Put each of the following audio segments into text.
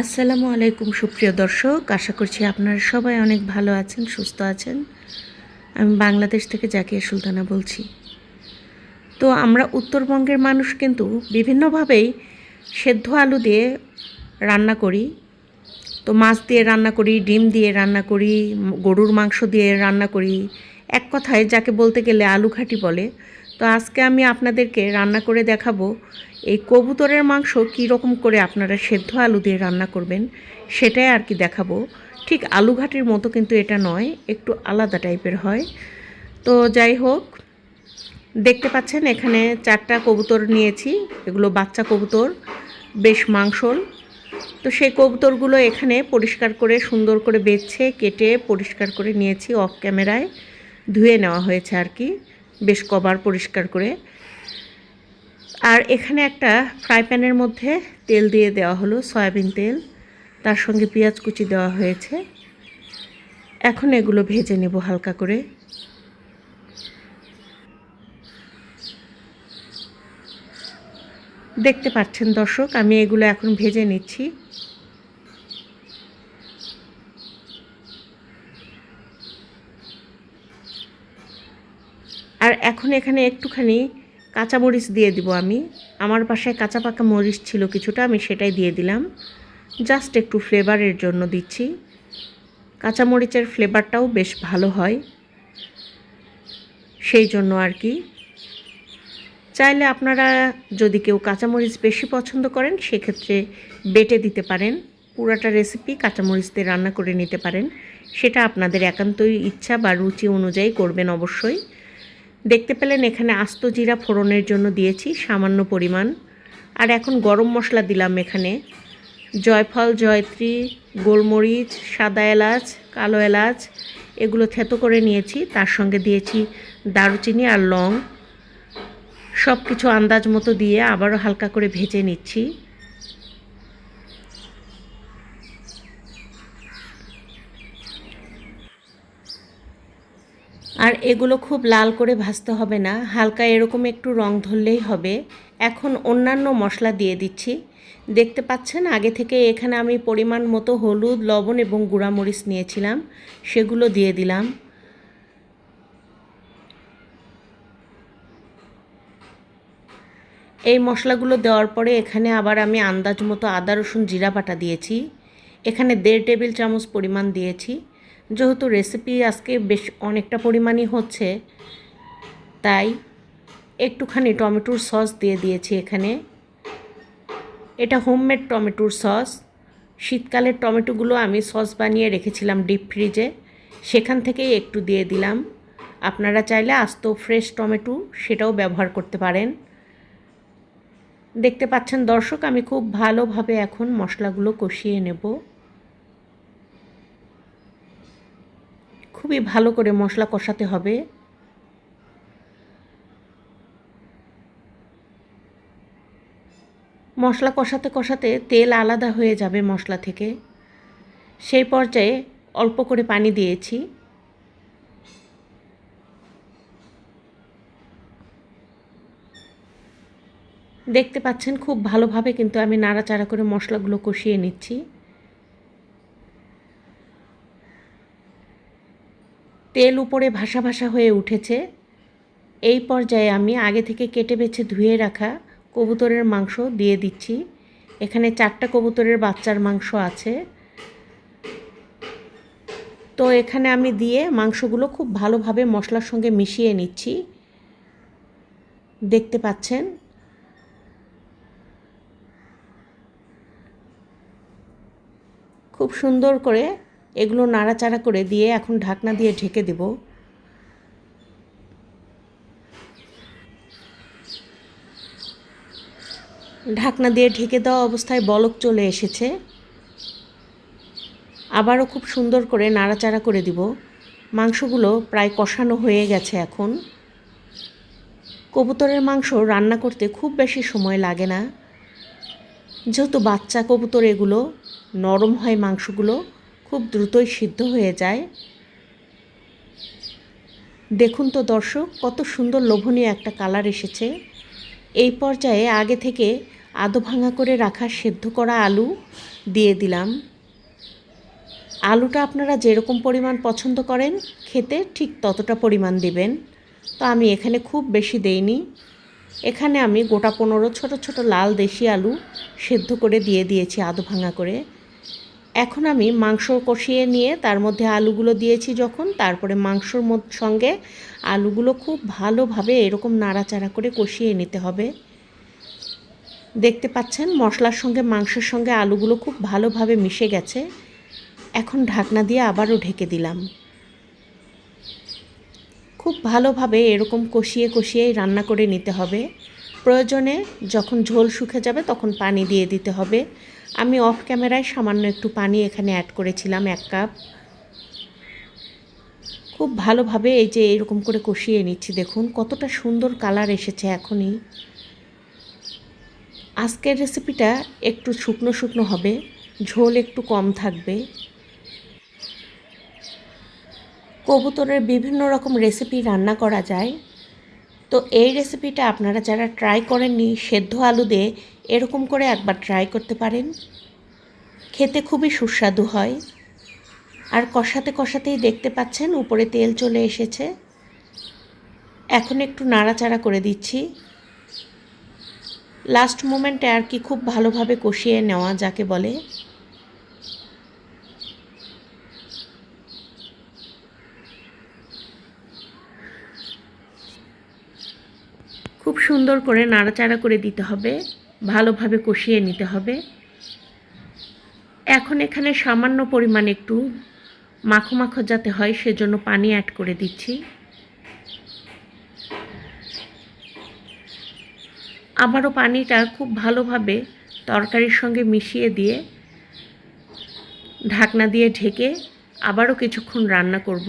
আসসালামু আলাইকুম, সুপ্রিয় দর্শক। আশা করছি আপনারা সবাই অনেক ভালো আছেন, সুস্থ আছেন। আমি বাংলাদেশ থেকে জাকিয়া সুলতানা বলছি। তো আমরা উত্তরবঙ্গের মানুষ কিন্তু বিভিন্নভাবেই সেদ্ধ আলু দিয়ে রান্না করি। তো মাছ দিয়ে রান্না করি, ডিম দিয়ে রান্না করি, গরুর মাংস দিয়ে রান্না করি। এক কথায় যাকে বলতে গেলে আলু ঘাটি বলে। তো আজকে আমি আপনাদেরকে রান্না করে দেখাবো, এই কবুতরের মাংস কী রকম করে আপনারা সেদ্ধ আলু দিয়ে রান্না করবেন সেটাই আর কি দেখাবো। ঠিক আলু ঘাটির মতো কিন্তু এটা নয়, একটু আলাদা টাইপের হয়। তো যাই হোক, দেখতে পাচ্ছেন এখানে চারটা কবুতর নিয়েছি, এগুলো বাচ্চা কবুতর, বেশ মাংসল। তো সেই কবুতরগুলো এখানে পরিষ্কার করে সুন্দর করে বেছে কেটে পরিষ্কার করে নিয়েছি, অফ ক্যামেরায় ধুয়ে নেওয়া হয়েছে আর কি। বেশ কবার পরিষ্কার করে। আর এখানে একটা ফ্রাই প্যানের মধ্যে তেল দিয়ে দেওয়া হলো, সয়াবিন তেল। তার সঙ্গে পেঁয়াজ কুচি দেওয়া হয়েছে। এখন এগুলো ভেজে নেব হালকা করে। দেখতে পাচ্ছেন দর্শক, আমি এগুলো এখন ভেজে নিচ্ছি। আর এখন এখানে একটুখানি কাঁচামরিচ দিয়ে দিব আমি। আমার বাসায় কাঁচা পাকা মরিচ ছিল কিছুটা, আমি সেটাই দিয়ে দিলাম। জাস্ট একটু ফ্লেভারের জন্য দিচ্ছি। কাঁচামরিচের ফ্লেভারটাও বেশ ভালো হয়। সেই জন্য আর কি। চাইলে আপনারা যদি কেউ কাঁচামরিচ বেশি পছন্দ করেন, সেক্ষেত্রে বেটে দিতে পারেন। পুরাটা রেসিপি কাঁচামরিচ দিয়ে রান্না করে নিতে পারেন। সেটা আপনাদের একান্তই ইচ্ছা বা রুচি অনুযায়ী করবেন অবশ্যই। দেখতে পেলেন এখানে আস্ত জিরা ফোড়নের জন্য দিয়েছি সামান্য পরিমাণ। আর এখন গরম মশলা দিলাম এখানে। জয়ফল, জয়ত্রী, গোলমরিচ, সাদা এলাচ, কালো এলাচ, এগুলো থেতো করে নিয়েছি। তার সঙ্গে দিয়েছি দারুচিনি আর লং। সব কিছু আন্দাজ মতো দিয়ে আবারও হালকা করে ভেজে নিচ্ছি। আর এগুলো খুব লাল করে ভাজতে হবে না, হালকা এরকম একটু রং ধরলেই হবে। এখন অন্যান্য মশলা দিয়ে দিচ্ছি। দেখতে পাচ্ছেন, আগে থেকে এখানে আমি পরিমাণ মতো হলুদ, লবণ এবং গুঁড়ামরিচ নিয়েছিলাম, সেগুলো দিয়ে দিলাম। এই মশলাগুলো দেওয়ার পরে এখানে আবার আমি আন্দাজ মতো আদা, রসুন, জিরা বাটা দিয়েছি। এখানে দেড় টেবিল চামচ পরিমাণ দিয়েছি। যেহেতু রেসিপি আজকে বেশ অনেকটা পরিমাণই হচ্ছে, তাই একটুখানি টমেটোর সস দিয়ে দিয়েছি এখানে। এটা হোমমেড টমেটোর সস শীতকালের টমেটোগুলো আমি সস বানিয়ে রেখেছিলাম ডিপ ফ্রিজে সেখান থেকেই একটু দিয়ে দিলাম। আপনারা চাইলে আস্ত ফ্রেশ টমেটো সেটাও ব্যবহার করতে পারেন। দেখতে পাচ্ছেন দর্শক, আমি খুব ভালোভাবে এখন মশলাগুলো কষিয়ে নেব। খুবই ভালো করে মশলা কষাতে হবে। মশলা কষাতে কষাতে তেল আলাদা হয়ে যাবে মশলা থেকে। সেই পর্যায়ে অল্প করে পানি দিয়েছি। দেখতে পাচ্ছেন খুব ভালোভাবে কিন্তু আমি নাড়াচাড়া করে মশলাগুলো কষিয়ে নিচ্ছি। তেল উপরে ভাসা ভাসা হয়ে উঠেছে। এই পর্যায়ে আমি আগে থেকে কেটে বেছে ধুয়ে রাখা কবুতরের মাংস দিয়ে দিচ্ছি। এখানে চারটা কবুতরের বাচ্চার মাংস আছে। তো এখানে আমি দিয়ে মাংসগুলো খুব ভালোভাবে মশলার সঙ্গে মিশিয়ে নিচ্ছি। দেখতে পাচ্ছেন? খুব সুন্দর করে এগুলো নাড়াচাড়া করে দিয়ে এখন ঢাকনা দিয়ে ঢেকে দেব। ঢাকনা দিয়ে ঢেকে দেওয়া অবস্থায় বলক চলে এসেছে। আবারও খুব সুন্দর করে নাড়াচাড়া করে দিব। মাংসগুলো প্রায় কষানো হয়ে গেছে এখন। কবুতরের মাংস রান্না করতে খুব বেশি সময় লাগে না। যেহেতু বাচ্চা কবুতর এগুলো, নরম হয় মাংসগুলো খুব দ্রুতই সিদ্ধ হয়ে যায়। দেখুন তো দর্শক, কত সুন্দর লোভনীয় একটা কালার এসেছে। এই পর্যায়ে আগে থেকে আদো ভাঙা করে রাখা সেদ্ধ করা আলু দিয়ে দিলাম। আলুটা আপনারা যেরকম পরিমাণ পছন্দ করেন, খেতে ঠিক ততটা পরিমাণ দিবেন। তো আমি এখানে খুব বেশি দেইনি। এখানে আমি গোটা পনেরো ছোট ছোট লাল দেশি আলু সেদ্ধ করে দিয়ে দিয়েছি আদো ভাঙা করে। এখন আমি মাংস কষিয়ে নিয়ে তার মধ্যে আলুগুলো দিয়েছি যখন, তারপরে মাংসর সঙ্গে আলুগুলো খুব ভালোভাবে এরকম নাড়াচাড়া করে কষিয়ে নিতে হবে। দেখতে পাচ্ছেন, মশলার সঙ্গে, মাংসের সঙ্গে আলুগুলো খুব ভালোভাবে মিশে গেছে। এখন ঢাকনা দিয়ে আবারও ঢেকে দিলাম। খুব ভালোভাবে এরকম কষিয়ে কষিয়ে রান্না করে নিতে হবে। প্রয়োজনে যখন ঝোল শুকে যাবে তখন পানি দিয়ে দিতে হবে। আমি অফ ক্যামেরায় সামান্য একটু পানি এখানে অ্যাড করেছিলাম, এক কাপ খুব ভালোভাবে এই যে এরকম করে কষিয়ে নিচ্ছি, দেখুন কতটা সুন্দর কালার এসেছে এখনই। আজকের রেসিপিটা একটু শুকনো শুকনো হবে, ঝোল একটু কম থাকবে। কবুতরের বিভিন্ন রকম রেসিপি রান্না করা যায়। তো এই রেসিপিটা আপনারা যারা ট্রাই করেননি, সেদ্ধ আলু দিয়ে এরকম করে একবার ট্রাই করতে পারেন। খেতে খুবই সুস্বাদু হয়। আর কষাতে কষাতেই দেখতে পাচ্ছেন উপরে তেল চলে এসেছে। এখন একটু নাড়াচাড়া করে দিচ্ছি। লাস্ট মোমেন্টে আর কি খুব ভালোভাবে কষিয়ে নেওয়া যাকে বলে খুব সুন্দর করে নাড়াচাড়া করে দিতে হবে, ভালোভাবে কষিয়ে নিতে হবে। এখন এখানে সামান্য পরিমাণ একটু মাখো মাখো যাতে হয় সেজন্য পানি অ্যাড করে দিচ্ছি। আবারও পানিটা খুব ভালোভাবে তরকারির সঙ্গে মিশিয়ে দিয়ে ঢাকনা দিয়ে ঢেকে আবারও কিছুক্ষণ রান্না করব।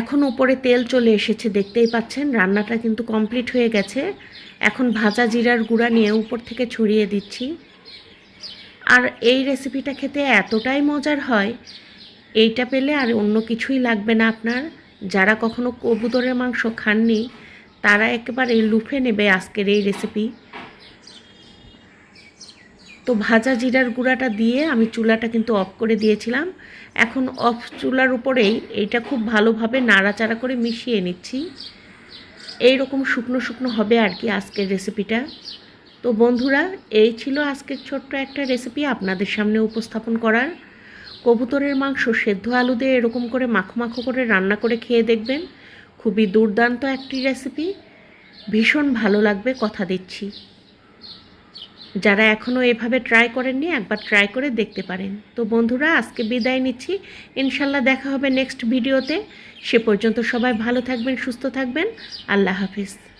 এখন উপরে তেল চলে এসেছে, দেখতেই পাচ্ছেন। রান্নাটা কিন্তু কমপ্লিট হয়ে গেছে। এখন ভাজা জিরার গুঁড়া নিয়ে উপর থেকে ছড়িয়ে দিচ্ছি। আর এই রেসিপিটা খেতে এতটাই মজার হয়, এইটা পেলে আর অন্য কিছুই লাগবে না আপনার। যারা কখনো কবুতরের মাংস খাননি, তারা একেবারে লুফে নেবে আজকের এই রেসিপি। তো ভাজা জিরার গুঁড়াটা দিয়ে আমি চুলাটা কিন্তু অফ করে দিয়েছিলাম। এখন অফ চুলার উপরেই এইটা খুব ভালোভাবে নাড়াচাড়া করে মিশিয়ে নিচ্ছি। এই রকম শুকনো শুকনো হবে আর কি আজকের রেসিপিটা তো বন্ধুরা, এই ছিল আজকের ছোট্ট একটা রেসিপি আপনাদের সামনে উপস্থাপন করার। কবুতরের মাংস সেদ্ধ আলু দিয়ে এরকম করে মাখো মাখো করে রান্না করে খেয়ে দেখবেন। খুবই দুর্দান্ত একটি রেসিপি ভীষণ ভালো লাগবে, কথা দিচ্ছি। যারা এখনও এভাবে ট্রাই করেননি, একবার ট্রাই করে দেখতে পারেন। তো বন্ধুরা, আজকে বিদায় নিচ্ছি। ইনশাল্লাহ দেখা হবে নেক্সট ভিডিওতে সে পর্যন্ত সবাই ভালো থাকবেন, সুস্থ থাকবেন। আল্লাহ হাফিজ।